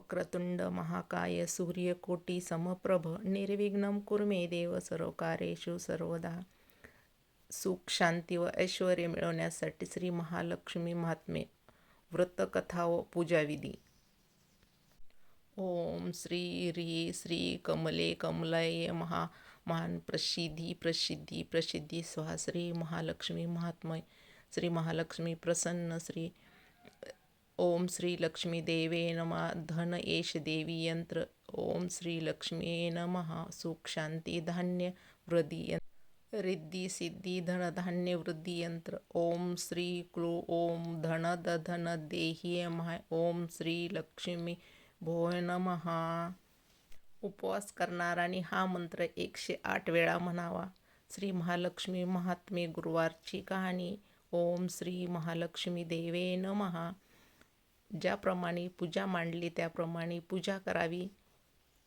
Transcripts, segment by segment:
वक्रतुंड महाकाय सूर्यकोटी समप्रभ निर्विघ्न कुर्मे देव सर्वकार्येषु सर्वदा. सुख शांती व ऐश्वर मिळवण्यासाठी श्री महालक्ष्मी महात्मे व्रतकथा व पूजाविधी. ओम श्री री श्री कमले कमलय महा महान प्रसिद्धी प्रसिद्धी प्रसिद्धी स्वा श्री महालक्ष्मी महात्मय. श्री महालक्ष्मी प्रसन्न. श्री ओम श्री लक्ष्मी देवे नमः। धन एष देवी यंत्र ओम श्री लक्ष्मी नमः। सुख शांती धान्य वृद्धी यंत्र रिद्धी सिद्धी धन धान्य वृद्धी यंत्र ओम श्री क्लो ओम धन द धन देही महा ओम श्री लक्ष्मी भोय नमः। उपवास करणाराने हा मंत्र एकशे आठ वेळा म्हणावा। श्री महालक्ष्मी महात्मे गुरुवारची कहाणी। ओम श्री महालक्ष्मी देवे नमहा ज्याप्रमाणे पूजा मांडली त्याप्रमाणे पूजा करावी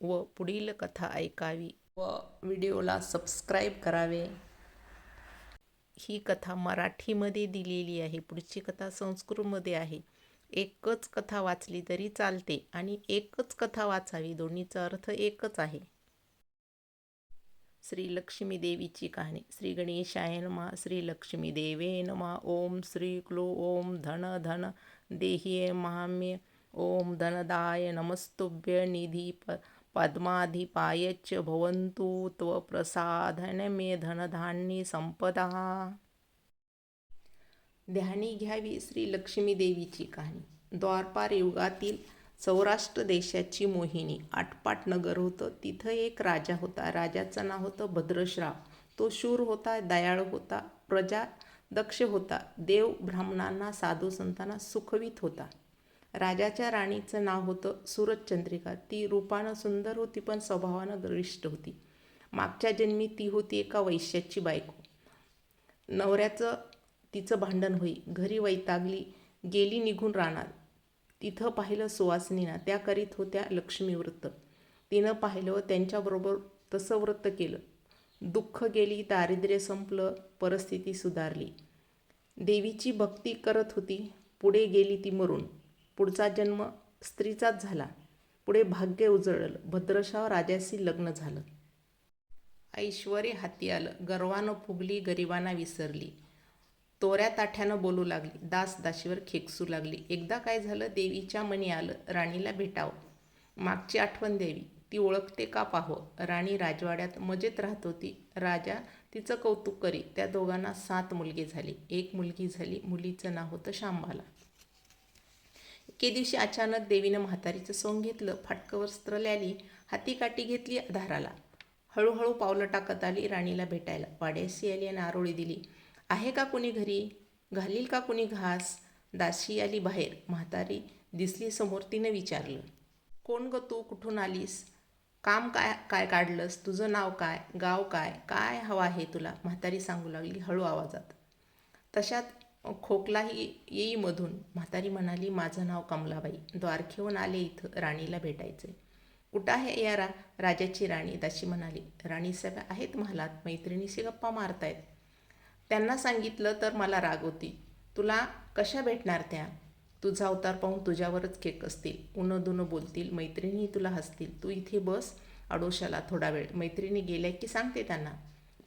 व पुढील कथा ऐकावी व व्हिडिओला सबस्क्राईब करावे. ही कथा मराठीमध्ये दिलेली आहे पुढची कथा संस्कृतमध्ये आहे. एकच कथा वाचली तरी चालते आणि एकच कथा वाचावी दोन्हीचा अर्थ एकच आहे. श्री लक्ष्मी देवीची कहाणी श्री गणेशाय नमा श्री लक्ष्मी देवे नमा ओम श्री क्लो ओम धन धन देही महाम्य ओम धनदाय नमस्तुभ्य निधी प पद्माधिपायच भवन्तु त्व प्रसाधन मे धनधान्य संपदा। ध्यानी घ्यावी श्री लक्ष्मी देवीची कहाणी. द्वारपार युगातील सौराष्ट्र देशाची मोहिनी आटपाट नगर होतं. तिथं एक राजा होता. राजाचं नाव होतं भद्रश्राव. तो शूर होता दयाळ होता. प्रजा दक्ष होता. देव ब्राह्मणांना साधू संतांना सुखवीत होता. राजाच्या राणीचं नाव होतं सूरजचंद्रिका. ती रूपानं सुंदर होती पण स्वभावानं गरिष्ठ होती. मागच्या जन्मी ती होती एका वैश्याची बायको. नवऱ्याचं तिचं भांडण होई. घरी वैतागली गेली निघून राहणार तिथं पाहिलं सुवासिनीना. त्या करीत होत्या लक्ष्मी व्रत तिनं पाहिलं त्यांच्याबरोबर तसं व्रत केलं. दुःख गेली दारिद्र्य संपलं परिस्थिती सुधारली. देवीची भक्ती करत होती. पुढे गेली ती मरून. पुढचा जन्म स्त्रीचाच झाला. पुढे भाग्य उजळलं. भद्रशाव राजाशी लग्न झालं. ऐश्वरी हाती आलं. गर्वानं फुगली गरिबांना विसरली. तोऱ्या ताठ्यानं बोलू लागली. दास दाशीवर खेकसू लागली. एकदा काय झालं? देवीच्या मनी आलं. राणीला भेटावं. मागची आठवण द्यावी. ती ओळखते का पाहावं राणी राजवाड्यात मजेत राहत होती. राजा तिचं कौतुक करी. त्या दोघांना सात मुलगी झाली. एक मुलगी झाली. मुलीचं नाव होतं शांबाला एके दिवशी अचानक देवीनं म्हातारीचं सोंग घेतलं. फाटकं वस्त्र ल्याली हाती काठी घेतली आधाराला हळूहळू पावलं टाकत आली राणीला भेटायला. वाड्याशी आली आणि आरोळी दिली. आहे का कुणी घरी? घालील का कुणी घास? दाशी आली बाहेर. म्हातारी दिसली समोर. तिनं विचारलं. कोण ग तू? कुठून आलीस? काम काय काय काढलंस? तुझं नाव काय? गाव काय? काय हवं आहे तुला? म्हातारी सांगू लागली हळू आवाजात. तशात खोकलाही येई मधून म्हातारी म्हणाली माझं नाव कमलाबाई. द्वारखेहून आले इथं राणीला भेटायचं. कुठं आहे या रा राजाची राणी? दाशी म्हणाली. राणी राणीसाहेब आहेत महालात. मैत्रिणीशी गप्पा मारतायत. त्यांना सांगितलं तर मला राग होती. तुला कशा भेटणार त्या? तुझा अवतार पाहून तुझ्यावरच केक असतील. उनं दुनं बोलतील मैत्रिणी तुला हसतील. तू इथे बस अडोशाला थोडा वेळ. मैत्रिणी गेल्या की सांगते त्यांना.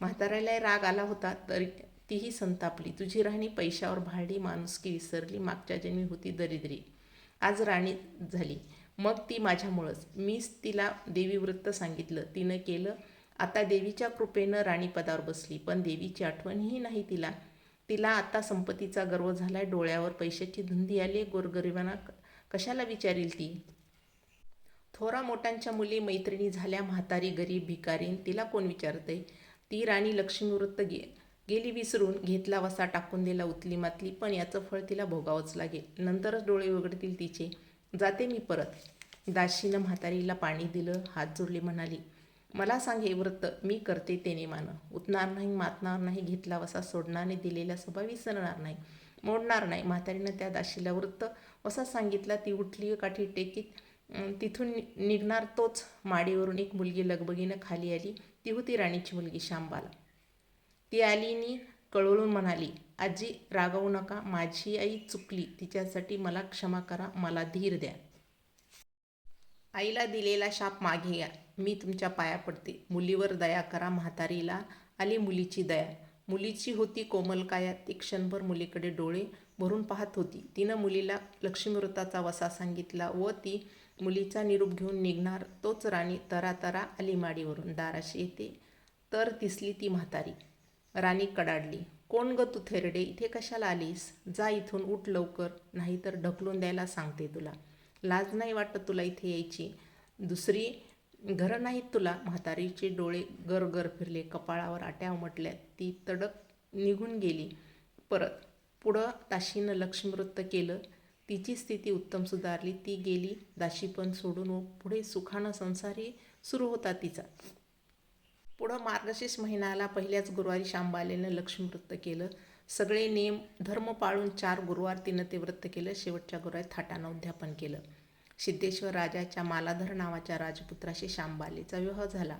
म्हाताऱ्याला राग आला होता तरी तीही संतापली. तुझी राणी पैशावर भाडी माणुसकी विसरली मागच्या जन्मी होती दरिद्री. आज राणी झाली. मग ती माझ्यामुळंच. मीच तिला देवीवृत्त सांगितलं. तिनं केलं. आता देवीच्या कृपेनं राणीपदावर बसली. पण देवीची आठवणही नाही तिला. तिला आता संपत्तीचा गर्व झालाय डोळ्यावर पैशाची धुंदी आली गोरगरिबांना कशाला विचारील ती? थोरा मोठ्यांच्या मुली मैत्रिणी झाल्या म्हातारी गरीब भिकारीन तिला कोण विचारतंय? ती राणी लक्ष्मी वृत्त गे गेली विसरून घेतला वसा टाकून दिला उतली मातली पण याचं फळ तिला भोगावंच लागेल. नंतरच डोळे उघडतील तिचे. जाते मी परत. दाशीनं म्हातारीला पाणी दिलं हात जोडले म्हणाली मला सांग हे व्रत मी करते तेने मान उतणार नाही मातणार नाही घेतला वसा सोडणार दिलेला सभा विसरणार नाही मोडणार नाही. म्हातारीनं त्या दाशीला वृत्त वसा सांगितला ती उठली काठी टेकीत तिथून निघणार तोच. माडीवरून एक मुलगी लगबगीनं खाली आली. ती होती राणीची मुलगी शांबाला. ती आलीनी कळवळून म्हणाली आजी रागवू नका. माझी आई चुकली. तिच्यासाठी मला क्षमा करा. मला धीर द्या. आईला दिलेला शाप मागे घ्या मी तुमच्या पाया पडते. मुलीवर दया करा म्हातारीला. आली मुलीची दया. मुलीची होती कोमल काया. ती क्षणभर मुलीकडे डोळे भरून पाहत होती. तिनं मुलीला लक्ष्मीव्रताचा वसा सांगितला व ती मुलीचा निरूप घेऊन निघणार. तोच राणी तरा तरा आली माडीवरून. दाराशी येते. तर दिसली ती म्हातारी. राणी कडाडली. कोण ग तू थेरडे? इथे कशाला आलीस? जा इथून उठ लवकर. नाहीतर ढकलून द्यायला सांगते तुला. लाज नाही वाटत तुला इथे यायची. दुसरी घरं नाहीत तुला? म्हातारीचे डोळे गरगर फिरले कपाळावर आट्या उमटल्या. ती तडक निघून गेली. परत पुढं दाशीनं लक्ष्मीवृत्त केलं. तिची स्थिती उत्तम सुधारली. ती गेली. दाशीपण सोडून व पुढे सुखानं संसारही सुरू होता तिचा. पुढं मार्गशीर्ष महिन्याला पहिल्याच गुरुवारी शांबालेनं लक्ष्मीवृत्त केलं. सगळे नियम धर्म पाळून चार गुरुवार तिनं ते व्रत केलं. शेवटच्या गुरुवारी थाटानं उद्यापन केलं. सिद्धेश्वर राजाच्या मालाधर नावाच्या राजपुत्राशी शांबालेचा विवाह झाला.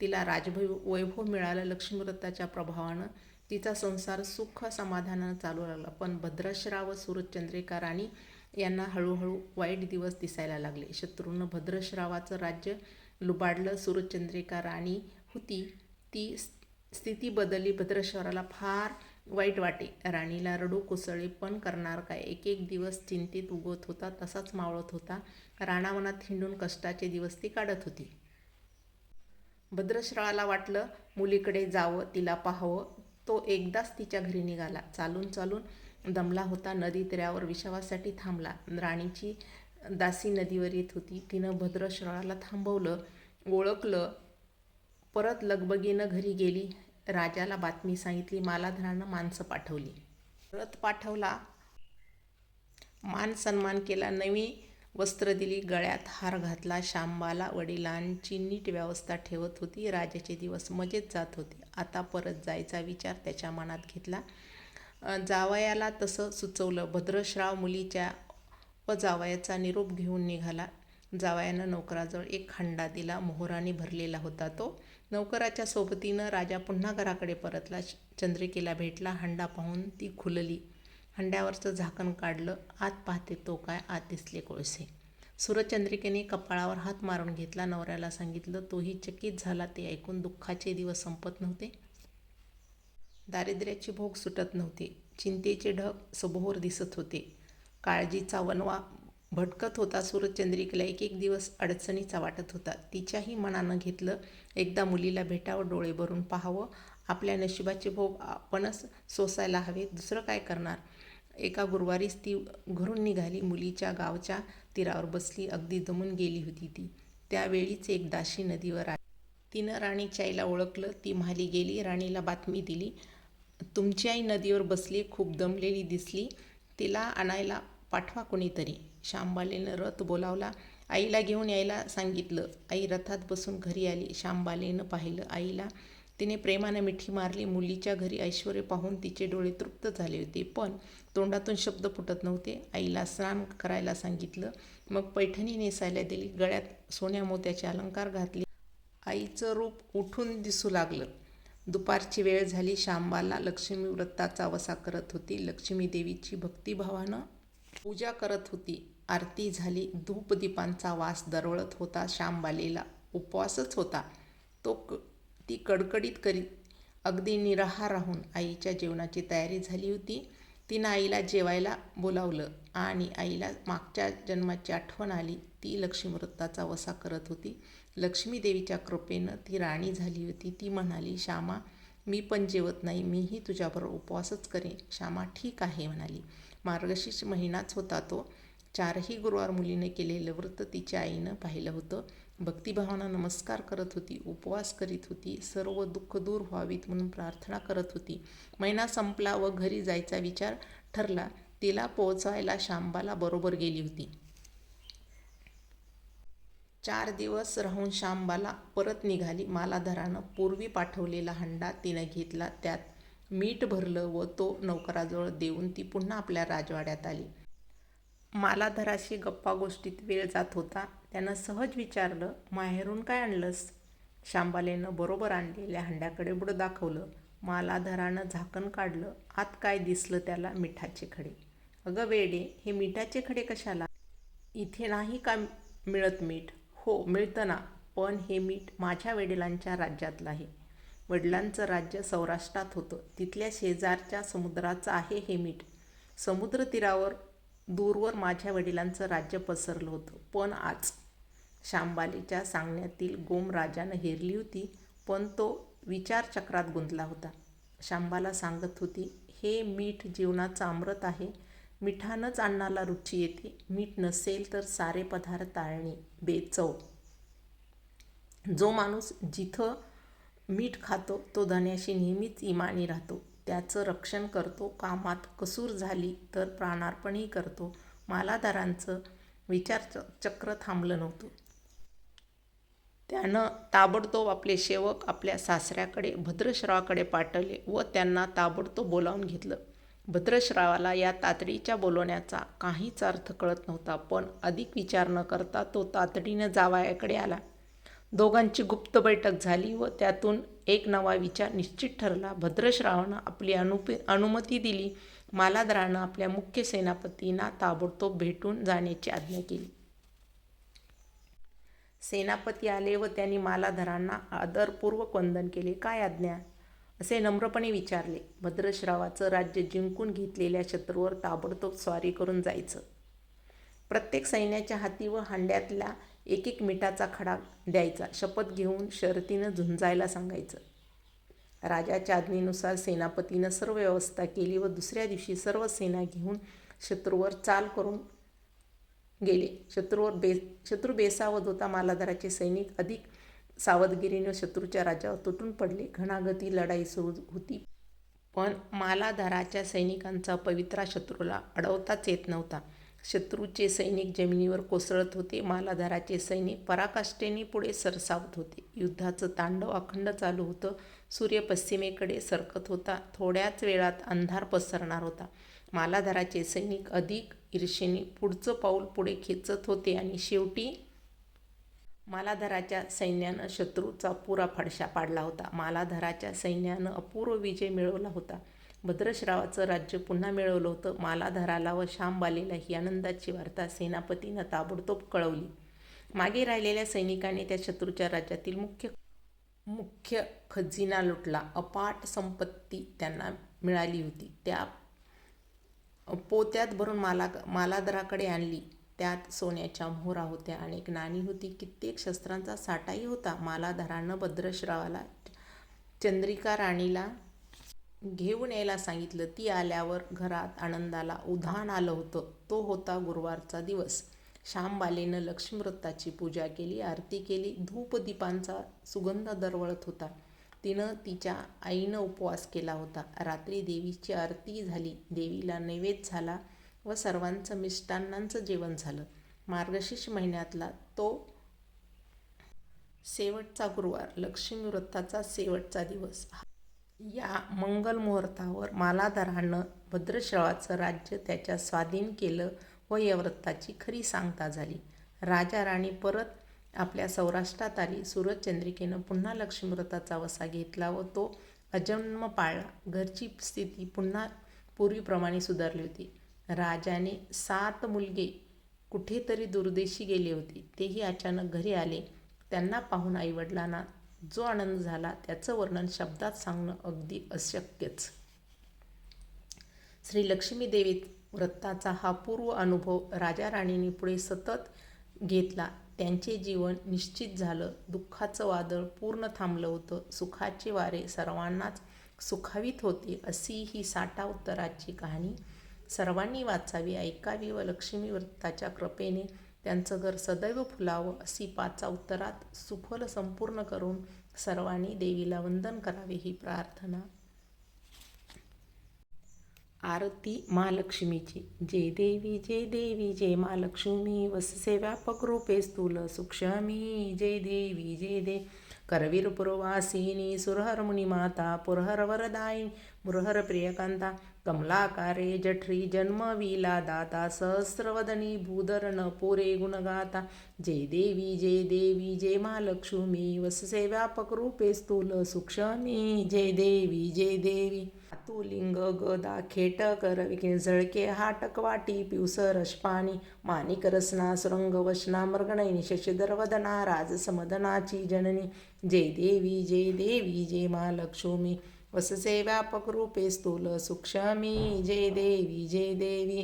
तिला राजभै वैभव मिळालं लक्ष्मीव्रताच्या प्रभावानं. तिचा संसार सुख समाधानानं चालू लागला पण भद्रश्राव व सूरजचंद्रिका राणी यांना हळूहळू वाईट दिवस दिसायला लागले. शत्रूनं भद्रश्रावाचं राज्य लुबाडलं सूरजचंद्रिका राणी होती. ती स्थिती बदलली. भद्रश्वराला फार वाईट वाटे. राणीला रडू कोसळे पण करणार काय? एक एक दिवस चिंतेत उगवत होता तसाच मावळत होता. राणावनात हिंडून कष्टाचे दिवस ती काढत होती. भद्रश्रळाला वाटलं मुलीकडे जावं तिला पाहावं. तो एकदाच तिच्या घरी निघाला. चालून चालून दमला होता नदी त्यावर विसावासाठी थांबला. राणीची दासी नदीवर येत होती. तिनं भद्रश्रळाला थांबवलं ओळखलं. परत लगबगीनं घरी गेली. राजाला बातमी सांगितली मालाधरानं माणसं पाठवली. रथ पाठवला. मान सन्मान केला नवी वस्त्र दिली गळ्यात हार घातला शांबाला वडिलांची नीट व्यवस्था ठेवत होती. राजाचे दिवस मजेत जात होते. आता परत जायचा विचार त्याच्या मनात घेतला. जावयाला तसं सुचवलं भद्रश्राव मुलीच्या व जावयाचा निरोप घेऊन निघाला. जावयानं नोकराजवळ एक खंडा दिला मोहराने भरलेला होता तो. नौकराच्या सोबतीनं राजा पुन्हा घराकडे परतला. चंद्रिकेला भेटला. हंडा पाहून ती खुलली. हंड्यावरचं झाकण काढलं. आत पाहते तो काय आत दिसले कोळसे. सूरचंद्रिकेने कपाळावर हात मारून घेतला. नवऱ्याला सांगितलं तोही चकित झाला. ते ऐकून दुःखाचे दिवस संपत नव्हते. दारिद्र्याची भोग सुटत नव्हती. चिंतेचे ढग सभोर दिसत होते. काळजीचा वनवा भटकत होता सूरजचंद्रिकेला एक एक दिवस अडचणीचा वाटत होता. तिच्याही मनानं घेतलं एकदा मुलीला भेटावं डोळे भरून पाहावं. आपल्या नशिबाचे भोग आपणच सोसायला हवे दुसरं काय करणार? एका गुरुवारीच ती घरून निघाली. मुलीच्या गावच्या तीरावर बसली. अगदी दमून गेली होती ती. त्यावेळीच एक दाशी नदीवर आली. तिनं राणीच्या आईला ओळखलं. ती म्हाली गेली. राणीला बातमी दिली. तुमची आई नदीवर बसली. खूप दमलेली दिसली. तिला आणायला पाठवा कोणीतरी. श्यामबालेनं रथ बोलावला. आईला घेऊन यायला सांगितलं. आई रथात बसून घरी आली. श्यामबालेनं पाहिलं आईला. तिने प्रेमानं मिठी मारली. मुलीच्या घरी ऐश्वर पाहून तिचे डोळे तृप्त झाले होते. पण तोंडातून शब्द फुटत नव्हते. आईला स्नान करायला सांगितलं. मग पैठणी नेसायला दिली. गळ्यात सोन्या मोत्याचे अलंकार घातले. आईचं रूप उठून दिसू लागलं. दुपारची वेळ झाली. शांबाला लक्ष्मी व्रताचा वसा करत होती. लक्ष्मी देवीची भक्तिभावानं पूजा करत होती. आरती झाली. धूपदीपांचा वास दरवळत होता. श्यामबालेला उपवासच होता. तो क ती कडकडीत करीत अगदी निराहार राहून आईच्या जेवणाची तयारी झाली होती. तिनं आईला जेवायला बोलावलं आणि आईला मागच्या जन्माची आठवण आली. ती लक्ष्मीवृत्ताचा वसा करत होती. लक्ष्मीदेवीच्या कृपेनं ती राणी झाली होती. ती म्हणाली श्यामा मी पण जेवत नाही मीही तुझ्याबरोबर उपवासच करेन. श्यामा ठीक आहे म्हणाली. मार्गशीर्ष महिनाच होता तो. चारही गुरुवार मुलीने केलेलं व्रत तिच्या आईनं पाहिलं होतं. भक्तिभावना नमस्कार करत होती उपवास करीत होती सर्व दुःख दूर व्हावीत म्हणून प्रार्थना करत होती. महिना संपला व घरी जायचा विचार ठरला. तिला पोहोचायला शांबाला बरोबर गेली होती. चार दिवस राहून शांबाला परत निघाली. मालाधरानं पूर्वी पाठवलेला हंडा तिनं घेतला. त्यात मीठ भरलं व तो नौकराजवळ देऊन ती पुन्हा आपल्या राजवाड्यात आली. मालाधराशी गप्पा गोष्टीत वेळ जात होता. त्यानं सहज विचारलं माहेरून काय आणलंस? शांबालेनं बरोबर आणलेल्या हंड्याकडे बुडं दाखवलं. मालाधरानं झाकण काढलं. आत काय दिसलं त्याला? मिठाचे खडे. अगं वेडे हे मिठाचे खडे कशाला? इथे नाही का मिळत मीठ? हो मिळतं ना. पण हे मीठ माझ्या वडिलांच्या राज्यातलं आहे वडिलांचं राज्य सौराष्ट्रात होतं. तिथल्या शेजारच्या समुद्राचं आहे हे मीठ. समुद्र तीरावर दूरवर माझ्या वडिलांचं राज्य पसरलं होतं. पण आज शांबालीच्या सांगण्यातील गोम राजानं हेरली होती पण तो विचारचक्रात गुंतला होता. शांबाला सांगत होती हे मीठ जीवनाचं अमृत आहे. मिठानंच अन्नाला रुची येते. मीठ नसेल तर सारे पदार्थ टाळणे बेचव. जो माणूस जिथं मीठ खातो तो धन्याशी नेहमीच इमानी राहतो. त्याचं रक्षण करतो कामात कसूर झाली तर प्राणार्पणही करतो. मालाधारांचं विचार चक्र थांबलं नव्हतं. त्यानं ताबडतोब आपले सेवक आपल्या सासऱ्याकडे भद्रश्रावाकडे पाठवले व त्यांना ताबडतोब बोलावून घेतलं. भद्रश्रावाला या तातडीच्या बोलवण्याचा काहीच अर्थ कळत नव्हता पण अधिक विचार न करता तो तातडीनं जावयाकडे आला. दोघांची गुप्त बैठक झाली व त्यातून एक नवा विचार निश्चित ठरला. भद्रश्रावानं आपली अनुपे अनुमती दिली. मालाधरानं आपल्या मुख्य सेनापतींना ताबडतोब भेटून जाण्याची आज्ञा केली. सेनापती आले व त्यांनी मालाधरांना आदरपूर्वक वंदन केले. काय आज्ञा? असे नम्रपणे विचारले. भद्रश्रावाचं राज्य जिंकून घेतलेल्या शत्रूवर ताबडतोब स्वारी करून जायचं. प्रत्येक सैन्याच्या हाती व हांड्यातला एक एक मिठाचा खडा द्यायचा. शपथ घेऊन शर्तीनं झुंजायला सांगायचं. राजाच्या आज्ञेनुसार सेनापतीनं सर्व व्यवस्था केली व दुसऱ्या दिवशी सर्व सेना घेऊन शत्रूवर चाल करून गेले. शत्रूवर बे शत्रू बेसावत होता मालाधाराचे सैनिक अधिक सावधगिरीने शत्रूच्या राजावर तुटून पडले. घणागती लढाई सुरू होती. पण मालाधाराच्या सैनिकांचा पवित्रा शत्रूला अडवताच येत नव्हता. शत्रूचे सैनिक जमिनीवर कोसळत होते. मालाधाराचे सैनिक पराकाष्ठेने पुढे सरसावत होते. युद्धाचं तांडव अखंड चालू होतं. सूर्य पश्चिमेकडे सरकत होता. थोड्याच वेळात अंधार पसरणार होता. मालाधाराचे सैनिक अधिक ईर्षेने पुढचं पाऊल पुढे खेचत होते आणि शेवटी मालाधराच्या सैन्यानं शत्रूचा पुरा फडशा पाडला होता. मालाधराच्या सैन्यानं अपूर्व विजय मिळवला होता. भद्रश्रावाचं राज्य पुन्हा मिळवलं होतं. मालाधराला व श्यामबालेला ही आनंदाची वार्ता सेनापतीनं ताबडतोब कळवली. मागे राहिलेल्या सैनिकांनी त्या शत्रूच्या राज्यातील मुख्य मुख्य खजिना लुटला. अपाट संपत्ती त्यांना मिळाली होती. त्या पोत्यात भरून माला मालाधराकडे आणली. त्यात सोन्याच्या मोहरा होत्या अनेक नाणी होती. कित्येक शस्त्रांचा साठाही होता. मालाधरानं भद्रश्रावाला चंद्रिका राणीला घेऊन यायला सांगितलं. ती आल्यावर घरात आनंदाला उधाण आलं होतं. तो होता गुरुवारचा दिवस. श्यामबालेनं लक्ष्मीव्रताची पूजा केली आरती केली. धूपदीपांचा सुगंध दरवळत होता. तिनं तिच्या आईनं उपवास केला होता. रात्री देवीची आरती झाली. देवीला नैवेद्य झाला. व सर्वांचं मिष्टान्नांचं जेवण झालं. मार्गशीर्ष महिन्यातला तो शेवटचा गुरुवार लक्ष्मी व्रताचा शेवटचा दिवस. या मंगल मुहूर्तावर मालाधारानं भद्रश्रवाचं राज्य त्याच्या स्वाधीन केलं व या व्रताची खरी सांगता झाली. राजा राणी परत आपल्या सौराष्ट्रात आली. सूरजचंद्रिकेनं पुन्हा लक्ष्मीव्रताचा वसा घेतला व तो अजन्म पाळला. घरची स्थिती पुन्हा पूर्वीप्रमाणे सुधारली होती. राजाने सात मुलगे कुठेतरी दुर्देशी गेले होते. तेही अचानक घरी आले. त्यांना पाहून आईवडिलांना जो आनंद झाला त्याचं वर्णन शब्दात सांगणं अगदी अशक्यच. श्री लक्ष्मी देवी व्रताचा हा पूर्व अनुभव राजा राणीने पुढे सतत घेतला. त्यांचे जीवन निश्चित झालं. दुःखाचं वादळ पूर्ण थांबलं होतं. सुखाचे वारे सर्वांनाच सुखावीत होते अशी ही साठा उत्तराची कहाणी सर्वांनी वाचावी ऐकावी व लक्ष्मी व्रताच्या कृपेने त्यांचं घर सदैव फुलावं अशी पाचा उत्तरात सुफल संपूर्ण करून सर्वांनी देवीला वंदन करावे ही प्रार्थना. आरती महालक्ष्मीची. जय देवी जय देवी जे महालक्ष्मी. वससे व्यापक रूपे स्थूल सूक्ष्मी. जय देवी जय दे. करवीर पुरवासिनी सुरहर मुनिमाता पुरहर वरदायिनी. मुरहर प्रियकांता कमलाकारे जठरी जन्मविला दाता सहस्रवदनी भूधरण पुरे गुणगाता जय देवी जय देवी जय महालक्ष्मी वससे व्यापक रूपे स्थूल सूक्ष्मी जय देवी जय देवी. तुलिंग गदा खेट करविके झळके हाटक वाटी पिवसर अशपाणी माणिक रसना सुरंग वशना मृगणयनी शशिधर वदना राजसमदनाची जननी जय देवी जय देवी जय महालक्ष्मी. वससे व्यापक रूपे स्थूल सूक्ष्मी जय देवी जय देवी।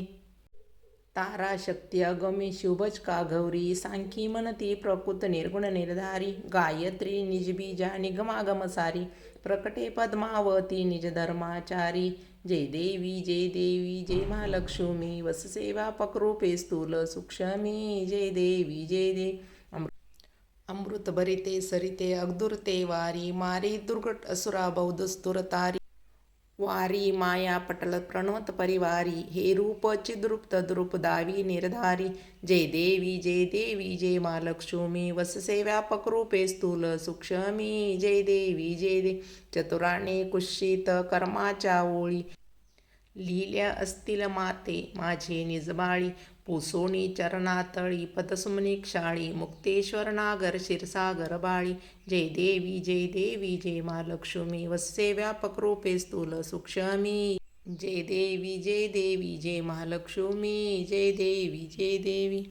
तारा शक्ती अगमी शुभज का गौरी सांखी मनती प्रकृत निर्गुण निर्धारी गायत्री निजबीजा निगमागम सारी प्रकटे पद्मावती निज धर्माचारी। जय देवी जय देवी जय महालक्ष्मी वससेवा व्यापक रूपे स्थूल सूक्ष्मी जय देवी जय देवी अमृत भरिते सरिते अगदुरते वारी मारी दुर्गट असुरा बौद्ध स्तुरतारी वारी माया पटल प्रणवत परिवारी हे रूप चिद्रुप्त द्रुप दावी निर्धारी जय देवी जय देवी जय महालक्ष्मी वससे व्यापक रूपे स्थूल सूक्ष्मी जय देवी जय दे चतुराने कुशित कर्माच्या ओळी लिहिल्या असतील माते माझे निजबाळी पुसोणी चरणातळी पतसुमनी क्षाळी मुक्तेश्वर नागर क्षीरसागर बाळी. जय देवी जय देवी जय महालक्ष्मी वस्से व्यापक रूपे स्थूल सूक्ष्मी. जय देवी जय देवी जय महालक्ष्मी जय देवी जय देवी.